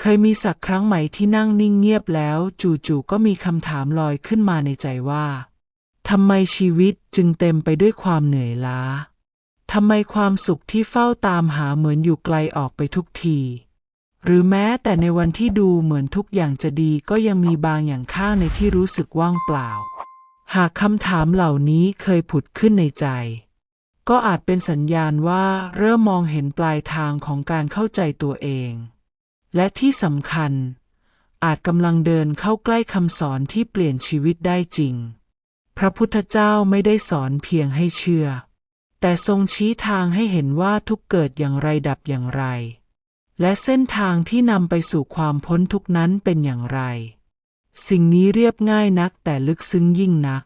เคยมีสักครั้งไหมที่นั่งนิ่งเงียบแล้ว จู่ๆก็มีคำถามลอยขึ้นมาในใจว่าทำไมชีวิตจึงเต็มไปด้วยความเหนื่อยล้าทำไมความสุขที่เฝ้าตามหาเหมือนอยู่ไกลออกไปทุกที หรือแม้แต่ในวันที่ดูเหมือนทุกอย่างจะดีก็ยังมีบางอย่างข้างในที่รู้สึกว่างเปล่า หากคำถามเหล่านี้เคยผุดขึ้นในใจ ก็อาจเป็นสัญญาณว่าเริ่มมองเห็นปลายทางของการเข้าใจตัวเอง และที่สำคัญ อาจกำลังเดินเข้าใกล้คำสอนที่เปลี่ยนชีวิตได้จริง พระพุทธเจ้าไม่ได้สอนเพียงให้เชื่อ แต่ทรงชี้ทางให้เห็นว่าทุกเกิดอย่างไรดับอย่างไร และเส้นทางที่นำไปสู่ความพ้นทุกนั้นเป็นอย่างไร สิ่งนี้เรียบง่ายนักแต่ลึกซึ้งยิ่งนัก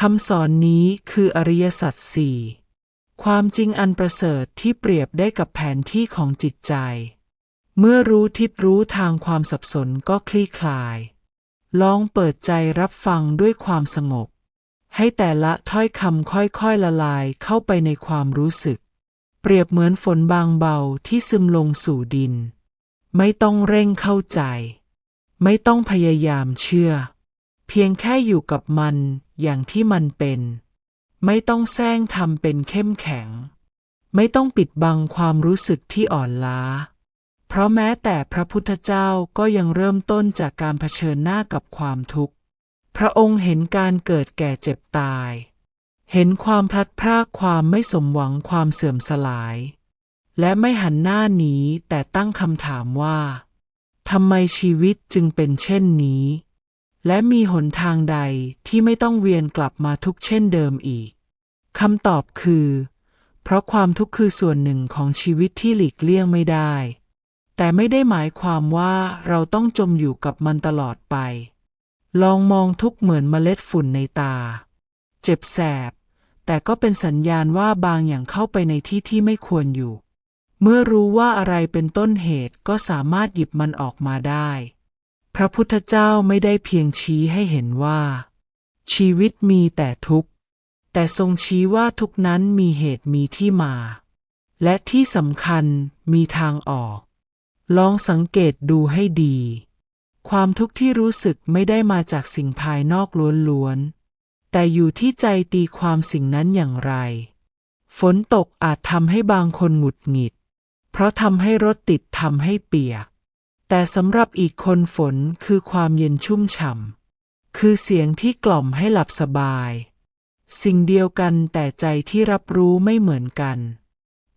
คำสอนนี้คืออริยสัจสี่ความจริงอันประเสริฐที่เปรียบได้กับแผนที่ของจิตใจ เมื่อรู้ทิศรู้ทางความสับสนก็คลี่คลาย ลองเปิดใจรับฟังด้วยความสงบ ให้แต่ละถ้อยคำค่อยๆละลายเข้าไปในความรู้สึก เปรียบเหมือนฝนบางเบาที่ซึมลงสู่ดิน ไม่ต้องเร่งเข้าใจ ไม่ต้องพยายามเชื่อ เพียงแค่อยู่กับมันอย่างที่มันเป็น ไม่ต้องแซงทำเป็นเข้มแข็ง ไม่ต้องปิดบังความรู้สึกที่อ่อนล้า เพราะแม้แต่พระพุทธเจ้าก็ยังเริ่มต้นจากการเผชิญหน้ากับความทุกข์ พระองค์เห็นการเกิดแก่เจ็บตาย เห็นความพลัดพรากความไม่สมหวังความเสื่อมสลาย และไม่หันหน้าหนีแต่ตั้งคำถามว่าทำไมชีวิตจึงเป็นเช่นนี้ และมีหนทางใดที่ไม่ต้องเวียนกลับมาทุกเช่นเดิมอีกคำตอบคือ เพราะความทุกข์คือส่วนหนึ่งของชีวิตที่หลีกเลี่ยงไม่ได้ แต่ไม่ได้หมายความว่าเราต้องจมอยู่กับมันตลอดไป ลองมองทุกเหมือนเมล็ดฝุ่นในตา เจ็บแสบ แต่ก็เป็นสัญญาณว่าบางอย่างเข้าไปในที่ที่ไม่ควรอยู่ เมื่อรู้ว่าอะไรเป็นต้นเหตุก็สามารถหยิบมันออกมาได้ พระพุทธเจ้าไม่ได้เพียงชี้ให้เห็นว่า ชีวิตมีแต่ทุกข์ แต่ทรงชี้ว่าทุกนั้นมีเหตุมีที่มา และที่สำคัญมีทางออก ลองสังเกตดูให้ดี ความทุกข์ที่รู้สึกไม่ได้มาจากสิ่งภายนอกล้วนๆ แต่อยู่ที่ใจตีความสิ่งนั้นอย่างไร ฝนตกอาจทำให้บางคนหงุดหงิด เพราะทำให้รถติดทำให้เปียก แต่สำหรับอีกคนฝนคือความเย็นชุ่มฉ่ำ คือเสียงที่กล่อมให้หลับสบาย สิ่งเดียวกันแต่ใจที่รับรู้ไม่เหมือนกัน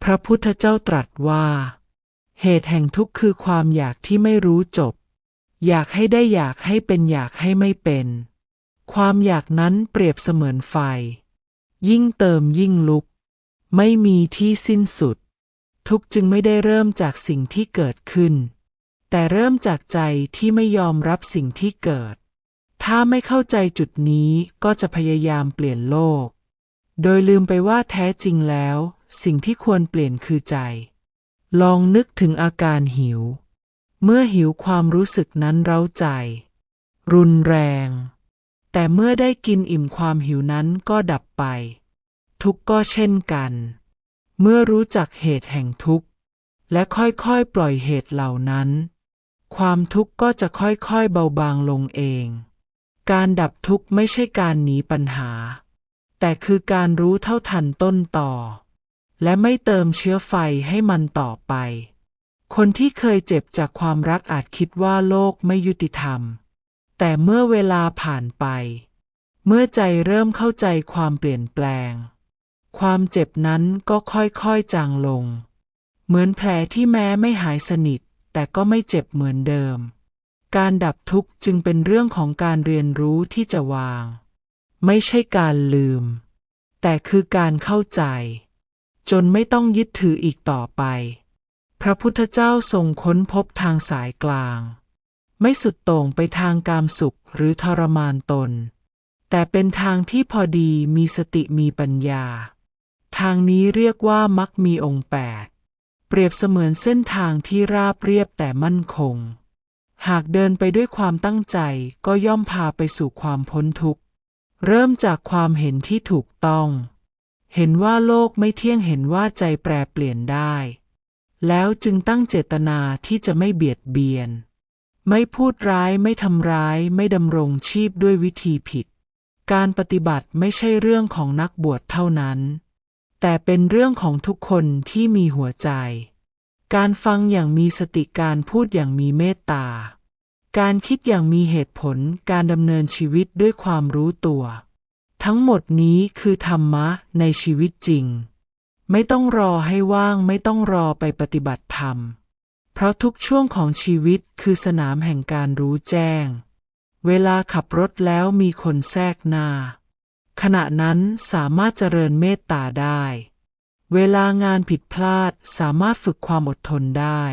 พระพุทธเจ้าตรัสว่า เหตุแห่งทุกข์คือความอยากที่ไม่รู้จบ อยากให้ได้อยากให้เป็นอยากให้ไม่เป็น ความอยากนั้นเปรียบเสมือนไฟ ยิ่งเติมยิ่งลุก ไม่มีที่สิ้นสุด ทุกข์จึงไม่ได้เริ่มจากสิ่งที่เกิดขึ้น แต่เริ่มจากใจที่ไม่ยอมรับสิ่งที่เกิด ถ้าไม่เข้าใจจุดนี้ก็จะพยายามเปลี่ยนโลก โดยลืมไปว่าแท้จริงแล้ว สิ่งที่ควรเปลี่ยนคือใจ ลองนึกถึงอาการหิว เมื่อหิวความรู้สึกนั้นเร้าใจ รุนแรง แต่เมื่อได้กินอิ่มความหิวนั้นก็ดับไป ทุกข์ก็เช่นกัน เมื่อรู้จักเหตุแห่งทุกข์ และค่อยๆปล่อยเหตุเหล่านั้น ความทุกข์ก็จะค่อยๆเบาบางลงเอง การดับทุกข์ไม่ใช่การหนีปัญหา แต่คือการรู้เท่าทันต้นต่อ และไม่เติมเชื้อไฟให้มันต่อไป คนที่เคยเจ็บจากความรักอาจคิดว่าโลกไม่ยุติธรรม แต่เมื่อเวลาผ่านไป เมื่อใจเริ่มเข้าใจความเปลี่ยนแปลง ความเจ็บนั้นก็ค่อยๆจางลง เหมือนแผลที่แม้ไม่หายสนิท แต่ก็ไม่เจ็บเหมือนเดิม การดับทุกข์จึงเป็นเรื่องของการเรียนรู้ที่จะวาง ไม่ใช่การลืม แต่คือการเข้าใจ จนไม่ต้องยึดถืออีกต่อไป พระพุทธเจ้าทรงค้นพบทางสายกลาง ไม่สุดโต่งไปทางกามสุขหรือทรมานตน แต่เป็นทางที่พอดีมีสติมีปัญญา ทางนี้เรียกว่ามักมีองค์แปดเปรียบเสมือนเส้นทางที่ราบเรียบแต่มั่นคง หากเดินไปด้วยความตั้งใจก็ย่อมพาไปสู่ความพ้นทุกข์ เริ่มจากความเห็นที่ถูกต้อง เห็นว่าโลกไม่เที่ยงเห็นว่าใจแปรเปลี่ยนได้ แล้วจึงตั้งเจตนาที่จะไม่เบียดเบียน ไม่พูดร้ายไม่ทำร้ายไม่ดำรงชีพด้วยวิธีผิด การปฏิบัติไม่ใช่เรื่องของนักบวชเท่านั้น แต่เป็นเรื่องของทุกคนที่มีหัวใจ การฟังอย่างมีสติการพูดอย่างมีเมตตา การคิดอย่างมีเหตุผลการดำเนินชีวิตด้วยความรู้ตัว ทั้งหมดนี้คือธรรมะในชีวิตจริง ไม่ต้องรอให้ว่างไม่ต้องรอไปปฏิบัติธรรม เพราะทุกช่วงของชีวิตคือสนามแห่งการรู้แจ้ง เวลาขับรถแล้วมีคนแทรกหน้า ขณะนั้นสามารถเจริญเมตตาได้ เวลางานผิดพลาดสามารถฝึกความอดทนได้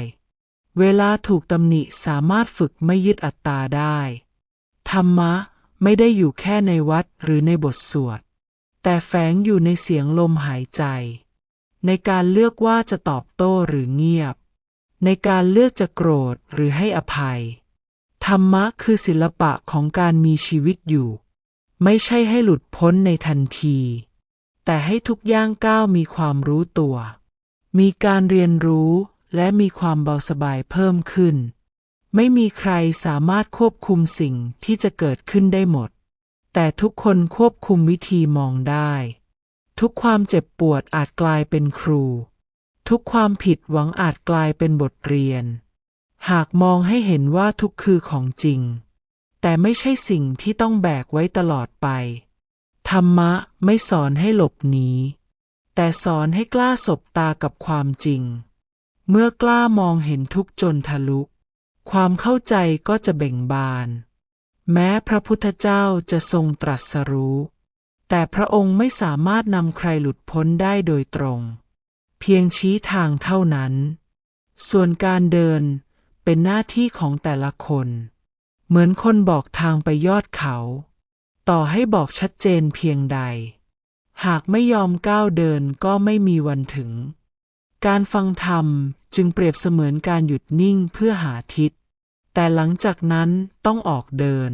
เวลาถูกตำหนิสามารถฝึกไม่ยึดอัตตาได้ ธรรมะ ไม่ได้อยู่แค่ในวัดหรือในบทสวด แต่แฝงอยู่ในเสียงลมหายใจ ในการเลือกว่าจะตอบโต้หรือเงียบ ในการเลือกจะโกรธหรือให้อภัย ธรรมะคือศิลปะของการมีชีวิตอยู่ ไม่ใช่ให้หลุดพ้นในทันที แต่ให้ทุกย่างก้าวมีความรู้ตัว มีการเรียนรู้และมีความเบาสบายเพิ่มขึ้น ไม่มีใครสามารถควบคุมสิ่งที่จะเกิดขึ้นได้หมด แต่ทุกคนควบคุมวิธีมองได้ ทุกความเจ็บปวดอาจกลายเป็นครู ทุกความผิดหวังอาจกลายเป็นบทเรียน หากมองให้เห็นว่าทุกคือของจริง แต่ไม่ใช่สิ่งที่ต้องแบกไว้ตลอดไป ธรรมะไม่สอนให้หลบหนี แต่สอนให้กล้าสบตากับความจริง เมื่อกล้ามองเห็นทุกจนทะลุ ความเข้าใจก็จะเบ่งบาน แม้พระพุทธเจ้าจะทรงตรัสรู้ แต่พระองค์ไม่สามารถนำใครหลุดพ้นได้โดยตรง เพียงชี้ทางเท่านั้น ส่วนการเดินเป็นหน้าที่ของแต่ละคน เหมือนคนบอกทางไปยอดเขา ต่อให้บอกชัดเจนเพียงใด หากไม่ยอมก้าวเดินก็ไม่มีวันถึง การฟังธรรม จึงเปรียบเสมือนการหยุดนิ่งเพื่อหาทิศ แต่หลังจากนั้นต้องออกเดิน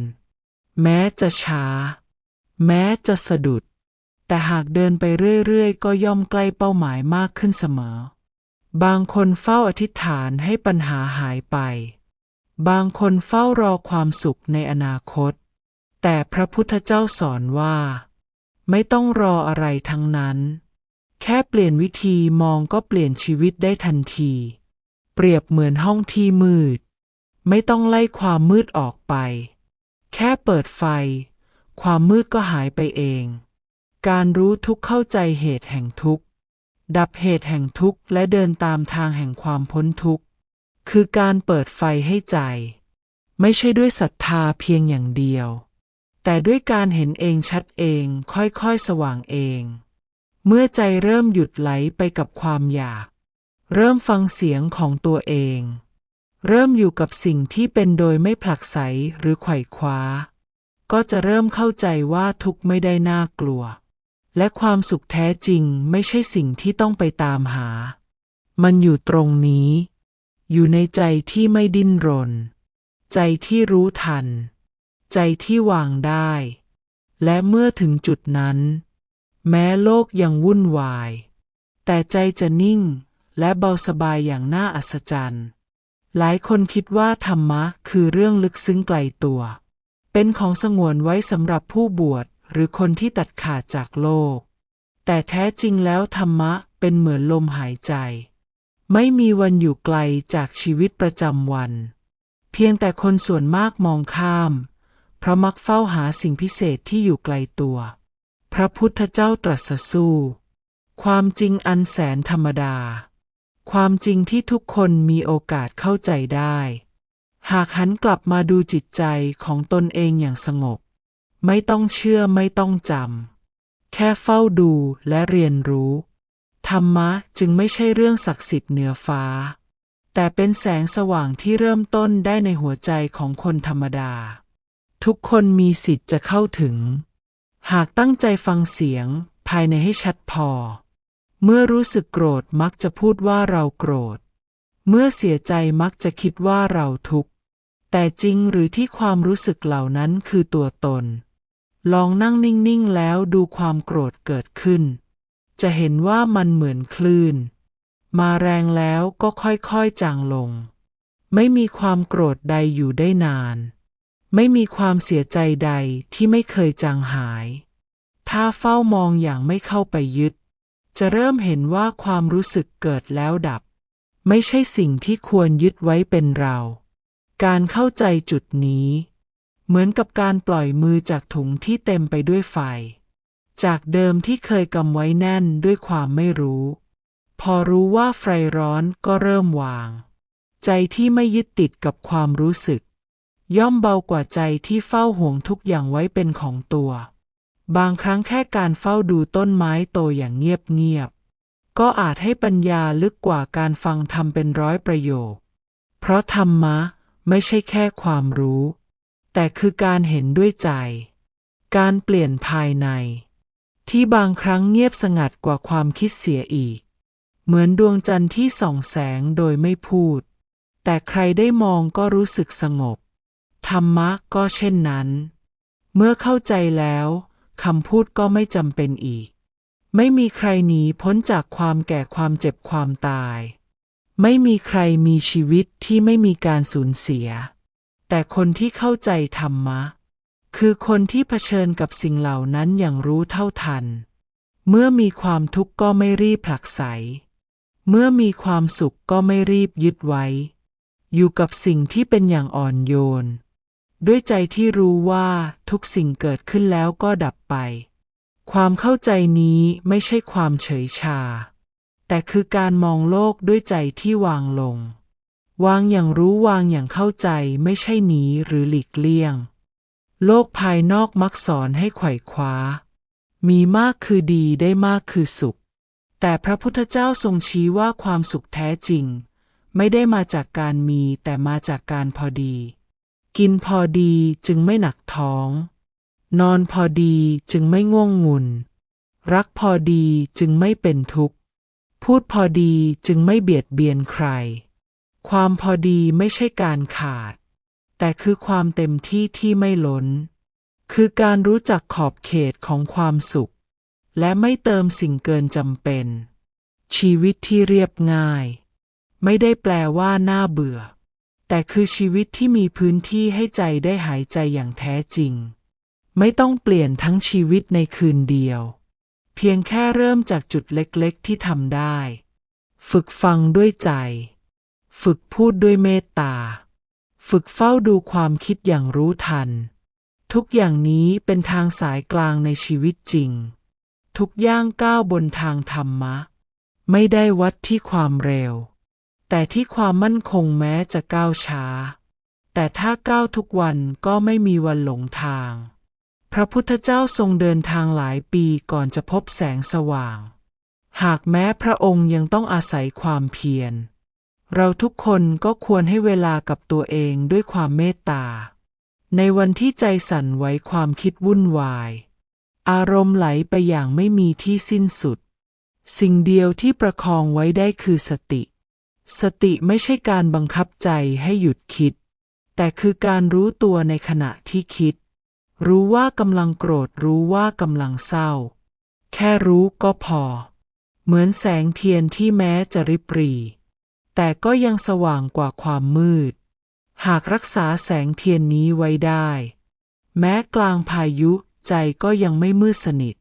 แม้จะช้า แม้จะสะดุด แต่หากเดินไปเรื่อยๆ ก็ย่อมใกล้เป้าหมายมากขึ้นเสมอ บางคนเฝ้าอธิษฐานให้ปัญหาหายไป บางคนเฝ้ารอความสุขในอนาคต แต่พระพุทธเจ้าสอนว่า ไม่ต้องรออะไรทั้งนั้น แค่เปลี่ยนวิธีมองก็เปลี่ยนชีวิตได้ทันที เปรียบเหมือนห้องที่มืด ไม่ต้องไล่ความมืดออกไป แค่เปิดไฟ ความมืดก็หายไปเอง การรู้ทุกเข้าใจเหตุแห่งทุกข์ดับเหตุแห่งทุกข์และเดินตามทางแห่งความพ้นทุกข์ คือการเปิดไฟให้ใจ ไม่ใช่ด้วยศรัทธาเพียงอย่างเดียว แต่ด้วยการเห็นเองชัดเองค่อยๆสว่างเอง เมื่อใจเริ่มหยุดไหลไปกับความอยาก เริ่มฟังเสียงของตัวเอง เริ่มอยู่กับสิ่งที่เป็นโดยไม่ผลักไสหรือไขว่คว้า ก็จะเริ่มเข้าใจว่าทุกข์ไม่ได้น่ากลัว และความสุขแท้จริงไม่ใช่สิ่งที่ต้องไปตามหา มันอยู่ตรงนี้ อยู่ในใจที่ไม่ดิ้นรน ใจที่รู้ทัน ใจที่วางได้ และเมื่อถึงจุดนั้น แม้โลกยังวุ่นวาย แต่ใจจะนิ่งและเบาสบายอย่างน่าอัศจรรย์ หลายคนคิดว่าธรรมะคือเรื่องลึกซึ้งไกลตัว เป็นของสงวนไว้สำหรับผู้บวชหรือคนที่ตัดขาดจากโลก แต่แท้จริงแล้วธรรมะเป็นเหมือนลมหายใจ ไม่มีวันอยู่ไกลจากชีวิตประจำวัน เพียงแต่คนส่วนมากมองข้าม เพราะมักเฝ้าหาสิ่งพิเศษที่อยู่ไกลตัว พระพุทธเจ้าตรัสสู้ ความจริงอันแสนธรรมดา ความจริงที่ทุกคนมีโอกาสเข้าใจได้ หากหันกลับมาดูจิตใจของตนเองอย่างสงบ ไม่ต้องเชื่อไม่ต้องจำ แค่เฝ้าดูและเรียนรู้ ธรรมะจึงไม่ใช่เรื่องศักดิ์สิทธิ์เหนือฟ้า แต่เป็นแสงสว่างที่เริ่มต้นได้ในหัวใจของคนธรรมดา ทุกคนมีสิทธิ์จะเข้าถึง หากตั้งใจฟังเสียงภายในให้ชัดพอ เมื่อรู้สึกโกรธมักจะพูดว่าเราโกรธ เมื่อเสียใจมักจะคิดว่าเราทุกข์ แต่จริงหรือที่ความรู้สึกเหล่านั้นคือตัวตน ลองนั่งนิ่งๆแล้วดูความโกรธเกิดขึ้น จะเห็นว่ามันเหมือนคลื่น มาแรงแล้วก็ค่อยๆจางลง ไม่มีความโกรธใดอยู่ได้นาน ไม่มีความเสียใจใดที่ไม่เคยจางหาย ถ้าเฝ้ามองอย่างไม่เข้าไปยึด จะเริ่มเห็นว่าความรู้สึกเกิดแล้วดับ ไม่ใช่สิ่งที่ควรยึดไว้เป็นเรา การเข้าใจจุดนี้ เหมือนกับการปล่อยมือจากถุงที่เต็มไปด้วยไฟ จากเดิมที่เคยกำไว้แน่นด้วยความไม่รู้ พอรู้ว่าไฟร้อนก็เริ่มวาง ใจที่ไม่ยึดติดกับความรู้สึก ย่อมเบากว่าใจที่เฝ้าห่วงทุกอย่างไว้เป็นของตัว บางครั้งแค่การเฝ้าดูต้นไม้โตอย่างเงียบๆ ก็อาจให้ปัญญาลึกกว่าการฟังธรรมเป็นร้อยประโยค เพราะธรรมะไม่ใช่แค่ความรู้ แต่คือการเห็นด้วยใจ การเปลี่ยนภายใน ที่บางครั้งเงียบสงัดกว่าความคิดเสียอีก เหมือนดวงจันทร์ที่ส่องแสงโดยไม่พูด แต่ใครได้มองก็รู้สึกสงบ ธรรมะก็เช่นนั้น เมื่อเข้าใจแล้วคำพูดก็ไม่จำเป็นอีก ไม่มีใครหนีพ้นจากความแก่ความเจ็บความตาย ไม่มีใครมีชีวิตที่ไม่มีการสูญเสีย แต่คนที่เข้าใจธรรมะ คือคนที่เผชิญกับสิ่งเหล่านั้นอย่างรู้เท่าทัน เมื่อมีความทุกข์ก็ไม่รีบผลักไส เมื่อมีความสุขก็ไม่รีบยึดไว้ อยู่กับสิ่งที่เป็นอย่างอ่อนโยน ด้วยใจที่รู้ว่าทุกสิ่งเกิดขึ้นแล้วก็ดับไป ความเข้าใจนี้ไม่ใช่ความเฉยชา แต่คือการมองโลกด้วยใจที่วางลง วางอย่างรู้วางอย่างเข้าใจไม่ใช่หนีหรือหลีกเลี่ยง โลกภายนอกมักสอนให้ไขว่คว้า มีมากคือดีได้มากคือสุข แต่พระพุทธเจ้าทรงชี้ว่าความสุขแท้จริง ไม่ได้มาจากการมีแต่มาจากการพอดี กินพอดีจึงไม่หนักท้อง นอนพอดีจึงไม่ง่วงงุน รักพอดีจึงไม่เป็นทุกข์ พูดพอดีจึงไม่เบียดเบียนใคร ความพอดีไม่ใช่การขาด แต่คือความเต็มที่ที่ไม่ล้น คือการรู้จักขอบเขตของความสุข และไม่เติมสิ่งเกินจำเป็น ชีวิตที่เรียบง่าย ไม่ได้แปลว่าน่าเบื่อ แต่คือชีวิตที่มีพื้นที่ให้ใจได้หายใจอย่างแท้จริง ไม่ต้องเปลี่ยนทั้งชีวิตในคืนเดียว เพียงแค่เริ่มจากจุดเล็กๆที่ทำได้ ฝึกฟังด้วยใจ ฝึกพูดด้วยเมตตา ฝึกเฝ้าดูความคิดอย่างรู้ทัน ทุกอย่างนี้เป็นทางสายกลางในชีวิตจริง ทุกย่างก้าวบนทางธรรมะ ไม่ได้วัดที่ความเร็ว แต่ที่ความมั่นคงแม้จะก้าวช้า แต่ถ้าก้าวทุกวันก็ไม่มีวันหลงทาง พระพุทธเจ้าทรงเดินทางหลายปีก่อนจะพบแสงสว่าง หากแม้พระองค์ยังต้องอาศัยความเพียร เราทุกคนก็ควรให้เวลากับตัวเองด้วยความเมตตา ในวันที่ใจสั่นไหวความคิดวุ่นวาย อารมณ์ไหลไปอย่างไม่มีที่สิ้นสุด สิ่งเดียวที่ประคองไว้ได้คือสติ สติไม่ใช่การบังคับใจให้หยุดคิด แต่คือการรู้ตัวในขณะที่คิด รู้ว่ากำลังโกรธรู้ว่ากำลังเศร้า แค่รู้ก็พอ เหมือนแสงเทียนที่แม้จะริบหรี แต่ก็ยังสว่างกว่าความมืด หากรักษาแสงเทียนนี้ไว้ได้ แม้กลางพายุใจก็ยังไม่มืดสนิท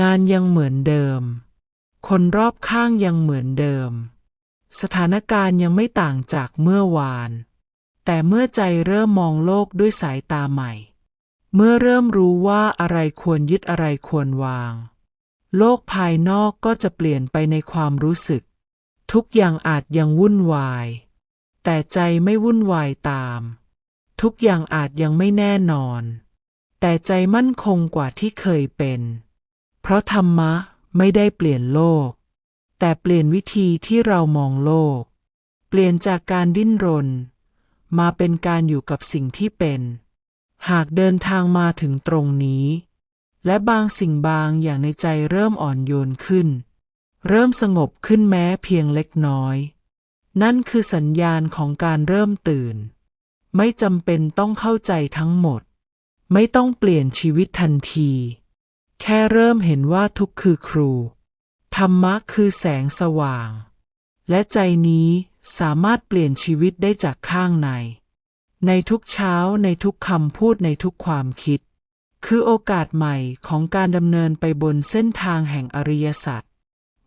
งานยังเหมือนเดิม คนรอบข้างยังเหมือนเดิม สถานการณ์ยังไม่ต่างจากเมื่อวาน แต่เมื่อใจเริ่มมองโลกด้วยสายตาใหม่ เมื่อเริ่มรู้ว่าอะไรควรยึดอะไรควรวาง โลกภายนอกก็จะเปลี่ยนไปในความรู้สึก ทุกอย่างอาจยังวุ่นวาย แต่ใจไม่วุ่นวายตาม ทุกอย่างอาจยังไม่แน่นอน แต่ใจมั่นคงกว่าที่เคยเป็น เพราะธรรมะไม่ได้เปลี่ยนโลก แต่เปลี่ยนวิธีที่เรามองโลก เปลี่ยนจากการดิ้นรน มาเป็นการอยู่กับสิ่งที่เป็น หากเดินทางมาถึงตรงนี้ และบางสิ่งบางอย่างในใจเริ่มอ่อนโยนขึ้น เริ่มสงบขึ้นแม้เพียงเล็กน้อย นั่นคือสัญญาณของการเริ่มตื่น ไม่จำเป็นต้องเข้าใจทั้งหมด ไม่ต้องเปลี่ยนชีวิตทันที แค่เริ่มเห็นว่าทุกคือครู ธรรมะคือแสงสว่าง และใจนี้สามารถเปลี่ยนชีวิตได้จากข้างใน ในทุกเช้าในทุกคำพูดในทุกความคิด คือโอกาสใหม่ของการดำเนินไปบนเส้นทางแห่งอริยสัจ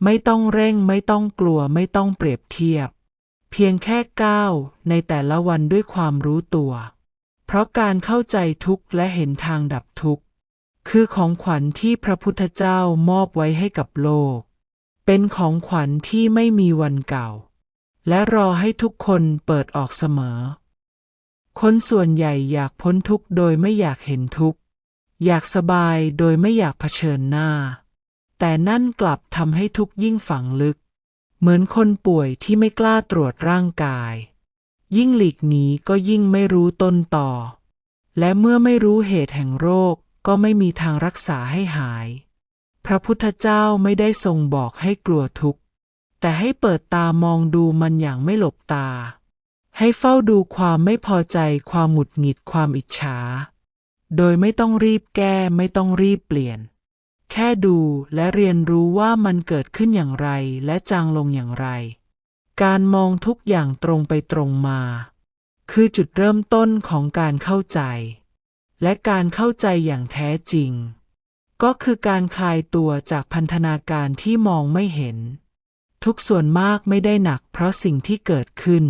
ไม่ต้องเร่งไม่ต้องกลัวไม่ต้องเปรียบเทียบ เพียงแค่ก้าวในแต่ละวันด้วยความรู้ตัว เพราะการเข้าใจทุกข์และเห็นทางดับทุกข์ คือของขวัญที่พระพุทธเจ้ามอบไว้ให้กับโลก เป็นของขวัญที่ไม่มีวันเก่า และรอให้ทุกคนเปิดออกเสมอ คนส่วนใหญ่อยากพ้นทุกข์โดยไม่อยากเห็นทุกข์ อยากสบายโดยไม่อยากเผชิญหน้า แต่นั่นกลับทำให้ทุกข์ยิ่งฝังลึก เหมือนคนป่วยที่ไม่กล้าตรวจร่างกาย ยิ่งหลีกหนีก็ยิ่งไม่รู้ต้นต่อ และเมื่อไม่รู้เหตุแห่งโรคก็ไม่มีทางรักษาให้หาย พระพุทธเจ้าไม่ได้ทรงบอกให้กลัวทุกข์ แต่ให้เปิดตามองดูมันอย่างไม่หลบตา ให้เฝ้าดูความไม่พอใจ ความหงุดหงิด ความอิจฉา โดยไม่ต้องรีบแก้ ไม่ต้องรีบเปลี่ยน แค่ดูและเรียนรู้ว่ามันเกิดขึ้นอย่างไรและจางลงอย่างไร การมองทุกอย่างตรงไปตรงมา คือจุดเริ่มต้นของการเข้าใจ และการเข้าใจอย่างแท้จริง ก็คือการคลายตัวจากพันธนาการที่มองไม่เห็น ทุกส่วนมากไม่ได้หนักเพราะสิ่งที่เกิดขึ้น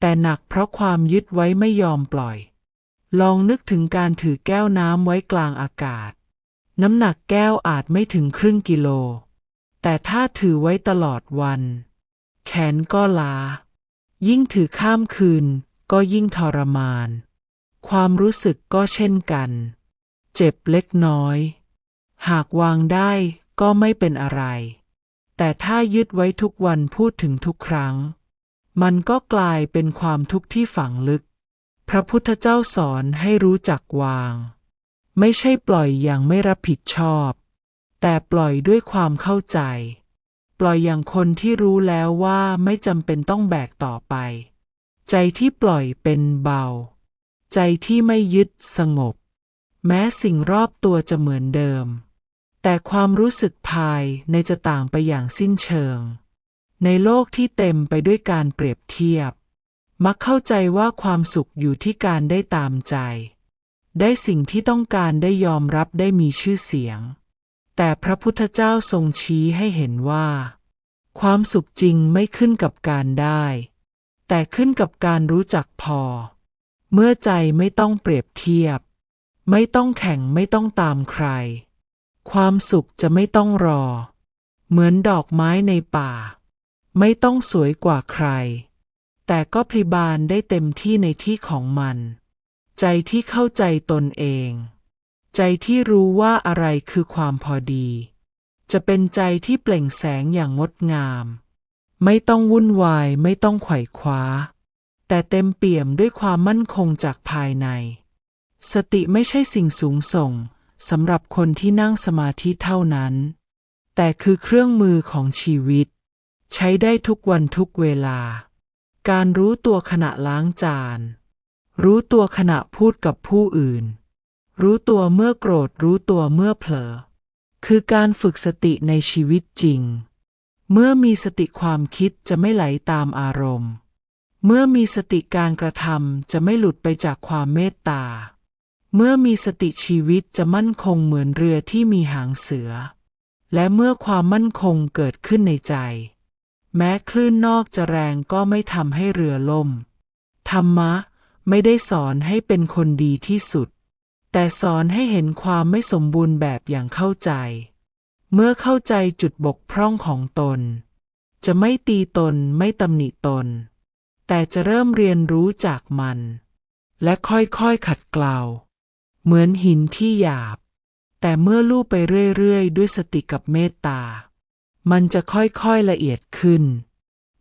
แต่หนักเพราะความยึดไว้ไม่ยอมปล่อย ลองนึกถึงการถือแก้วน้ำไว้กลางอากาศ น้ำหนักแก้วอาจไม่ถึงครึ่งกิโล แต่ถ้าถือไว้ตลอดวัน แขนก็ลา ยิ่งถือข้ามคืนก็ยิ่งทรมาน ความรู้สึกก็เช่นกัน เจ็บเล็กน้อย หากวางได้ก็ไม่เป็นอะไร แต่ถ้ายึดไว้ทุกวันพูดถึงทุกครั้ง มันก็กลายเป็นความทุกข์ที่ฝังลึก พระพุทธเจ้าสอนให้รู้จักวาง ไม่ใช่ปล่อยอย่างไม่รับผิดชอบ แต่ปล่อยด้วยความเข้าใจ ปล่อยอย่างคนที่รู้แล้วว่าไม่จำเป็นต้องแบกต่อไป ใจที่ปล่อยเป็นเบา ใจที่ไม่ยึดสงบ แม้สิ่งรอบตัวจะเหมือนเดิม แต่ความรู้สึกภายในจะต่างไปอย่างสิ้นเชิง ในโลกที่เต็มไปด้วยการเปรียบเทียบ มักเข้าใจว่าความสุขอยู่ที่การได้ตามใจ ได้สิ่งที่ต้องการได้ยอมรับได้มีชื่อเสียง แต่พระพุทธเจ้าทรงชี้ให้เห็นว่า ความสุขจริงไม่ขึ้นกับการได้ แต่ขึ้นกับการรู้จักพอ เมื่อใจไม่ต้องเปรียบเทียบ ไม่ต้องแข่งไม่ต้องตามใคร ความสุขจะไม่ต้องรอ เหมือนดอกไม้ในป่า ไม่ต้องสวยกว่าใคร แต่ก็พลิบานได้เต็มที่ในที่ของมัน ใจที่เข้าใจตนเอง ใจที่รู้ว่าอะไรคือความพอดี จะเป็นใจที่เปล่งแสงอย่างงดงาม ไม่ต้องวุ่นวายไม่ต้องไขว่คว้า แต่เต็มเปี่ยมด้วยความมั่นคงจากภายใน สติไม่ใช่สิ่งสูงส่ง สำหรับคนที่นั่งสมาธิเท่านั้น แต่คือเครื่องมือของชีวิต ใช้ได้ทุกวันทุกเวลา การรู้ตัวขณะล้างจาน รู้ตัวขณะพูดกับผู้อื่น รู้ตัวเมื่อโกรธรู้ตัวเมื่อเผลอ คือการฝึกสติในชีวิตจริง เมื่อมีสติความคิดจะไม่ไหลตามอารมณ์ เมื่อมีสติการกระทำจะไม่หลุดไปจากความเมตตา เมื่อมีสติชีวิตจะมั่นคงเหมือนเรือที่มีหางเสือ และเมื่อความมั่นคงเกิดขึ้นในใจ แม้คลื่นนอกจะแรงก็ไม่ทำให้เรือล่ม ธรรมะไม่ได้สอนให้เป็นคนดีที่สุด แต่สอนให้เห็นความไม่สมบูรณ์แบบอย่างเข้าใจ เมื่อเข้าใจจุดบกพร่องของตน จะไม่ตีตนไม่ตำหนิตน แต่จะเริ่มเรียนรู้จากมัน และค่อยๆขัดเกลา เหมือนหินที่หยาบ แต่เมื่อลู่ไปเรื่อยๆ ด้วยสติกับเมตตา มันจะค่อยๆละเอียดขึ้น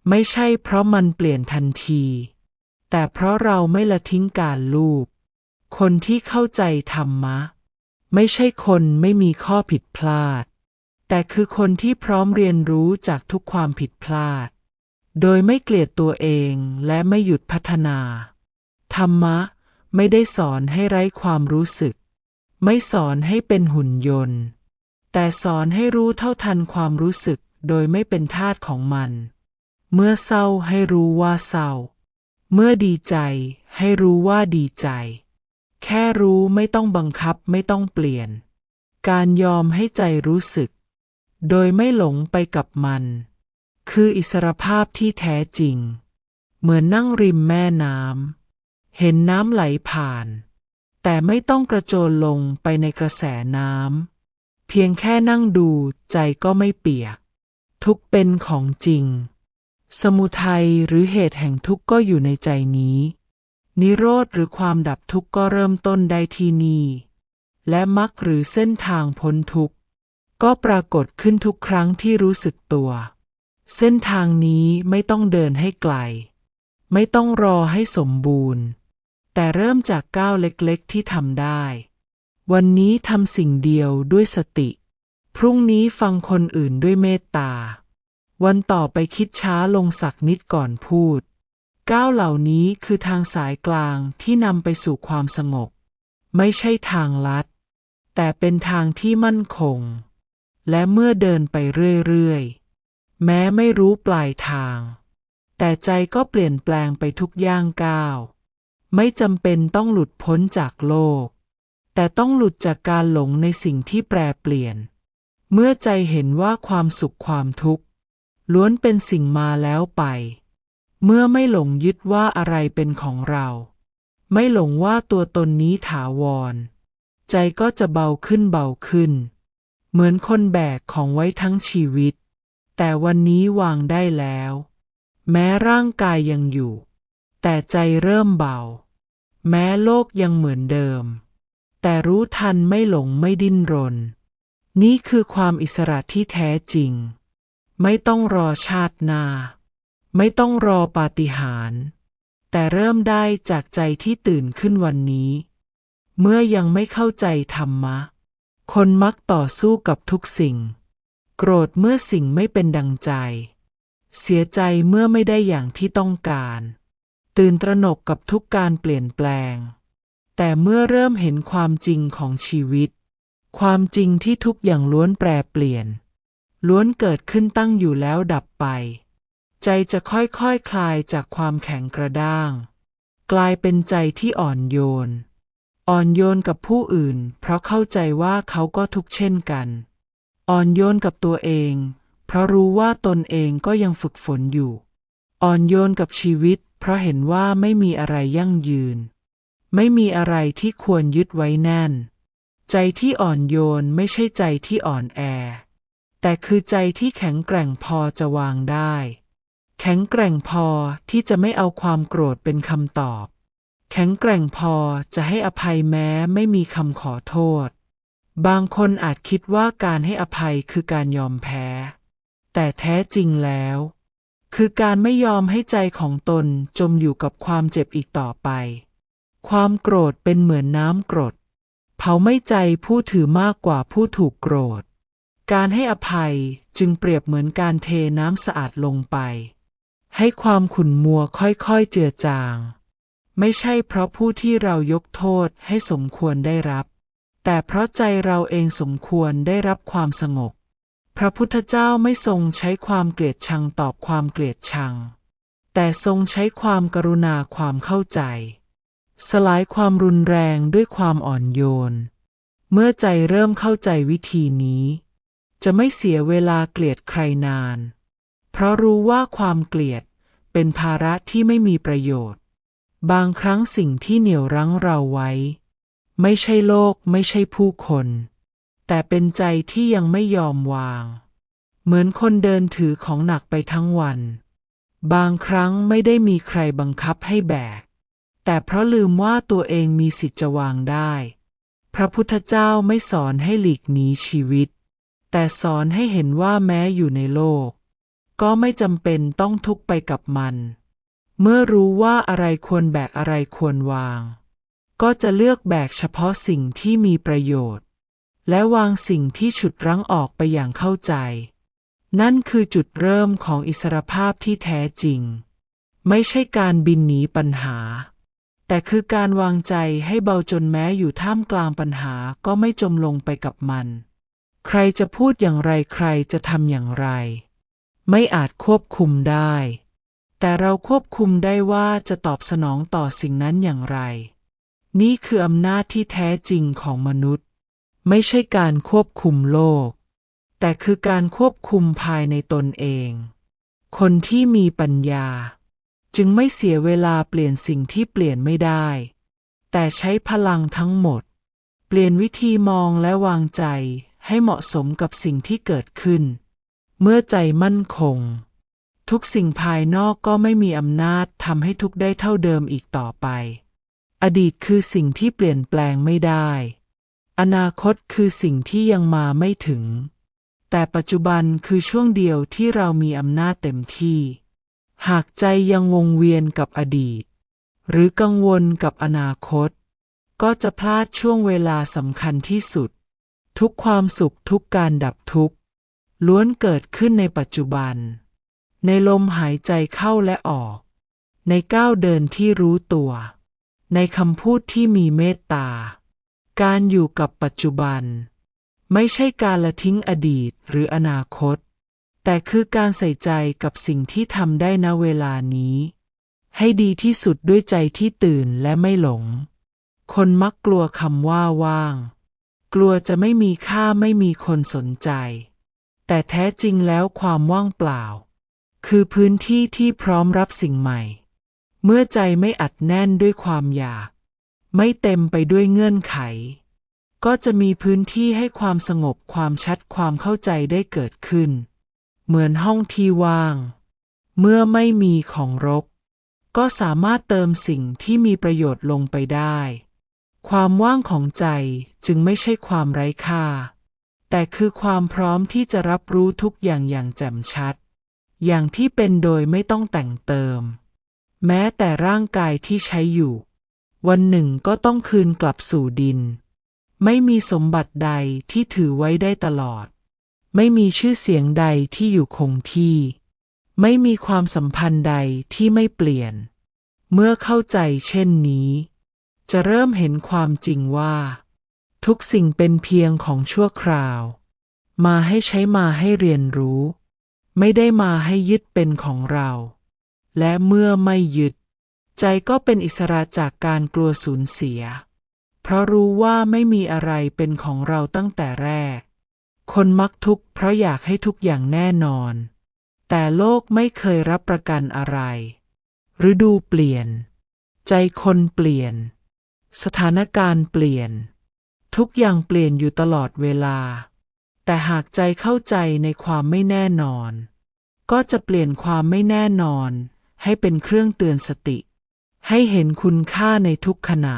ไม่ใช่เพราะมันเปลี่ยนทันที แต่เพราะเราไม่ละทิ้งการลูบคนที่เข้าใจธรรมะ ไม่ใช่คนไม่มีข้อผิดพลาด แต่คือคนที่พร้อมเรียนรู้จากทุกความผิดพลาด โดยไม่เกลียดตัวเองและไม่หยุดพัฒนา ธรรมะ ไม่ได้สอนให้ไร้ความรู้สึก ไม่สอนให้เป็นหุ่นยนต์ แต่สอนให้รู้เท่าทันความรู้สึกโดยไม่เป็นทาสของมัน เมื่อเศร้าให้รู้ว่าเศร้า เมื่อดีใจให้รู้ว่าดีใจ แค่รู้ไม่ต้องบังคับไม่ต้องเปลี่ยน การยอมให้ใจรู้สึก โดยไม่หลงไปกับมัน คืออิสรภาพที่แท้จริง เหมือนนั่งริมแม่น้ำ เห็นน้ำไหลผ่าน แต่ไม่ต้องกระโจนลงไปในกระแสน้ำ เพียงแค่นั่งดูใจก็ไม่เปียก ทุกเป็นของจริง สมุทัยหรือเหตุแห่งทุกข์ก็อยู่ในใจนี้ นิโรธหรือความดับทุกข์ก็เริ่มต้นได้ที่นี่และมรรคหรือเส้นทางพ้นทุกข์ ก็ปรากฏขึ้นทุกครั้งที่รู้สึกตัว เส้นทางนี้ไม่ต้องเดินให้ไกล ไม่ต้องรอให้สมบูรณ์ แต่เริ่มจากก้าวเล็กๆ ที่ทำได้ วันนี้ทำสิ่งเดียวด้วยสติ พรุ่งนี้ฟังคนอื่นด้วยเมตตา วันต่อไปคิดช้าลงสักนิดก่อนพูด ก้าวเหล่านี้คือทางสายกลางที่นำไปสู่ความสงบ ไม่ใช่ทางลัด แต่เป็นทางที่มั่นคง และเมื่อเดินไปเรื่อยๆ แม้ไม่รู้ปลายทาง แต่ใจก็เปลี่ยนแปลงไปทุกย่างก้าว ไม่จำเป็นต้องหลุดพ้นจากโลก แต่ต้องหลุดจากการหลงในสิ่งที่แปรเปลี่ยน เมื่อใจเห็นว่าความสุขความทุกข์ ล้วนเป็นสิ่งมาแล้วไป เมื่อไม่หลงยึดว่าอะไรเป็นของเรา ไม่หลงว่าตัวตนนี้ถาวร ใจก็จะเบาขึ้นเบาขึ้น เหมือนคนแบกของไว้ทั้งชีวิต แต่วันนี้วางได้แล้ว แม้ร่างกายยังอยู่แต่ใจเริ่มเบา แม้โลกยังเหมือนเดิม แต่รู้ทันไม่หลงไม่ดิ้นรน นี่คือความอิสระที่แท้จริง ไม่ต้องรอชาติหน้าไม่ต้องรอปาฏิหาริย์แต่เริ่มได้จากใจที่ตื่นขึ้นวันนี้ เมื่อยังไม่เข้าใจธรรมะ คนมักต่อสู้กับทุกสิ่ง โกรธเมื่อสิ่งไม่เป็นดังใจ เสียใจเมื่อไม่ได้อย่างที่ต้องการ ตื่นตระหนกกับทุกการเปลี่ยนแปลง แต่เมื่อเริ่มเห็นความจริงของชีวิต ความจริงที่ทุกอย่างล้วนแปรเปลี่ยน ล้วนเกิดขึ้นตั้งอยู่แล้วดับไป ใจจะค่อยๆคคลายจากความแข็งกระด้าง กลายเป็นใจที่อ่อนโยน อ่อนโยนกับผู้อื่น เพราะเข้าใจว่าเขาก็ทุกเช่นกัน อ่อนโยนกับตัวเอง เพราะรู้ว่าตนเองก็ยังฝึกฝนอยู่ อ่อนโยนกับชีวิต เพราะเห็นว่าไม่มีอะไรยั่งยืน ไม่มีอะไรที่ควรยึดไว้แน่น ใจที่อ่อนโยนไม่ใช่ใจที่อ่อนแอ แต่คือใจที่แข็งแกร่งพอจะวางได้ แข็งแกร่งพอที่จะไม่เอาความโกรธเป็นคำตอบ แข็งแกร่งพอจะให้อภัยแม้ไม่มีคำขอโทษ บางคนอาจคิดว่าการให้อภัยคือการยอมแพ้ แต่แท้จริงแล้ว คือการไม่ยอมให้ใจของตนจมอยู่กับความเจ็บอีกต่อไป ความโกรธเป็นเหมือนน้ำกรด เผาไม่ใจผู้ถือมากกว่าผู้ถูกโกรธ การให้อภัยจึงเปรียบเหมือนการเทน้ำสะอาดลงไป ให้ความขุ่นมัวค่อยๆเจือจาง ไม่ใช่เพราะผู้ที่เรายกโทษให้สมควรได้รับ แต่เพราะใจเราเองสมควรได้รับความสงบ พระพุทธเจ้าไม่ทรงใช้ความเกลียดชังตอบความเกลียดชัง แต่ทรงใช้ความกรุณาความเข้าใจ สลายความรุนแรงด้วยความอ่อนโยน เมื่อใจเริ่มเข้าใจวิธีนี้ จะไม่เสียเวลาเกลียดใครนาน เพราะรู้ว่าความเกลียดเป็นภาระที่ไม่มีประโยชน์ บางครั้งสิ่งที่เหนี่ยวรั้งเราไว้ ไม่ใช่โลกไม่ใช่ผู้คน แต่เป็นใจที่ยังไม่ยอมวาง เหมือนคนเดินถือของหนักไปทั้งวัน บางครั้งไม่ได้มีใครบังคับให้แบก แต่เพราะลืมว่าตัวเองมีสิทธิ์จะวางได้ พระพุทธเจ้าไม่สอนให้หลีกหนีชีวิต แต่สอนให้เห็นว่าแม้อยู่ในโลก ก็ไม่จำเป็นต้องทุกข์ไปกับมัน เมื่อรู้ว่าอะไรควรแบกอะไรควรวาง ก็จะเลือกแบกเฉพาะสิ่งที่มีประโยชน์ และวางสิ่งที่ฉุดรั้งออกไปอย่างเข้าใจ นั่นคือจุดเริ่มของอิสรภาพที่แท้จริง ไม่ใช่การบินหนีปัญหา แต่คือการวางใจให้เบาจนแม้อยู่ท่ามกลางปัญหาก็ไม่จมลงไปกับมัน ใครจะพูดอย่างไรใครจะทำอย่างไร ไม่อาจควบคุมได้ แต่เราควบคุมได้ว่าจะตอบสนองต่อสิ่งนั้นอย่างไร นี่คืออำนาจที่แท้จริงของมนุษย์ ไม่ใช่การควบคุมโลก แต่คือการควบคุมภายในตนเอง คนที่มีปัญญา จึงไม่เสียเวลาเปลี่ยนสิ่งที่เปลี่ยนไม่ได้ แต่ใช้พลังทั้งหมด เปลี่ยนวิธีมองและวางใจให้เหมาะสมกับสิ่งที่เกิดขึ้น เมื่อใจมั่นคง ทุกสิ่งภายนอกก็ไม่มีอำนาจทำให้ทุกได้เท่าเดิมอีกต่อไป อดีตคือสิ่งที่เปลี่ยนแปลงไม่ได้ อนาคตคือสิ่งที่ยังมาไม่ถึง แต่ปัจจุบันคือช่วงเดียวที่เรามีอำนาจเต็มที่ หากใจยังวงเวียนกับอดีต หรือกังวลกับอนาคต ก็จะพลาดช่วงเวลาสำคัญที่สุด ทุกความสุขทุกการดับทุกข์ล้วนเกิดขึ้นในปัจจุบัน ในลมหายใจเข้าและออก ในก้าวเดินที่รู้ตัว ในคำพูดที่มีเมตตา การอยู่กับปัจจุบัน ไม่ใช่การละทิ้งอดีตหรืออนาคต แต่คือการใส่ใจกับสิ่งที่ทำได้ณเวลานี้ ให้ดีที่สุดด้วยใจที่ตื่นและไม่หลง คนมักกลัวคำว่าว่าง กลัวจะไม่มีค่าไม่มีคนสนใจ แต่แท้จริงแล้วความว่างเปล่า คือพื้นที่ที่พร้อมรับสิ่งใหม่ เมื่อใจไม่อัดแน่นด้วยความอยาก ไม่เต็มไปด้วยเงื่อนไข ก็จะมีพื้นที่ให้ความสงบความชัดความเข้าใจได้เกิดขึ้น เหมือนห้องที่ว่าง เมื่อไม่มีของรก ก็สามารถเติมสิ่งที่มีประโยชน์ลงไปได้ ความว่างของใจจึงไม่ใช่ความไร้ค่า แต่คือความพร้อมที่จะรับรู้ทุกอย่างอย่างแจ่มชัด อย่างที่เป็นโดยไม่ต้องแต่งเติม แม้แต่ร่างกายที่ใช้อยู่ วันหนึ่งก็ต้องคืนกลับสู่ดิน ไม่มีสมบัติใดที่ถือไว้ได้ตลอด ไม่มีชื่อเสียงใดที่อยู่คงที่ ไม่มีความสัมพันธ์ใดที่ไม่เปลี่ยน เมื่อเข้าใจเช่นนี้ จะเริ่มเห็นความจริงว่า ทุกสิ่งเป็นเพียงของชั่วคราว มาให้ใช้มาให้เรียนรู้ ไม่ได้มาให้ยึดเป็นของเรา และเมื่อไม่ยึด ใจก็เป็นอิสระจากการกลัวสูญเสีย เพราะรู้ว่าไม่มีอะไรเป็นของเราตั้งแต่แรก คนมักทุกข์เพราะอยากให้ทุกอย่างแน่นอน แต่โลกไม่เคยรับประกันอะไร ฤดูเปลี่ยน ใจคนเปลี่ยน สถานการณ์เปลี่ยน ทุกอย่างเปลี่ยนอยู่ตลอดเวลา แต่หากใจเข้าใจในความไม่แน่นอน ก็จะเปลี่ยนความไม่แน่นอนให้เป็นเครื่องเตือนสติ ให้เห็นคุณค่าในทุกขณะ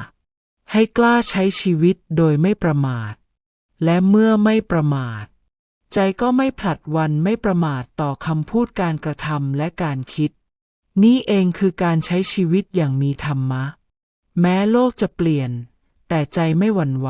ให้กล้าใช้ชีวิตโดยไม่ประมาท และเมื่อไม่ประมาท ใจก็ไม่ผลัดวันไม่ประมาทต่อคำพูดการกระทำและการคิด นี่เองคือการใช้ชีวิตอย่างมีธรรมะ แม้โลกจะเปลี่ยน แต่ใจไม่หวั่นไหว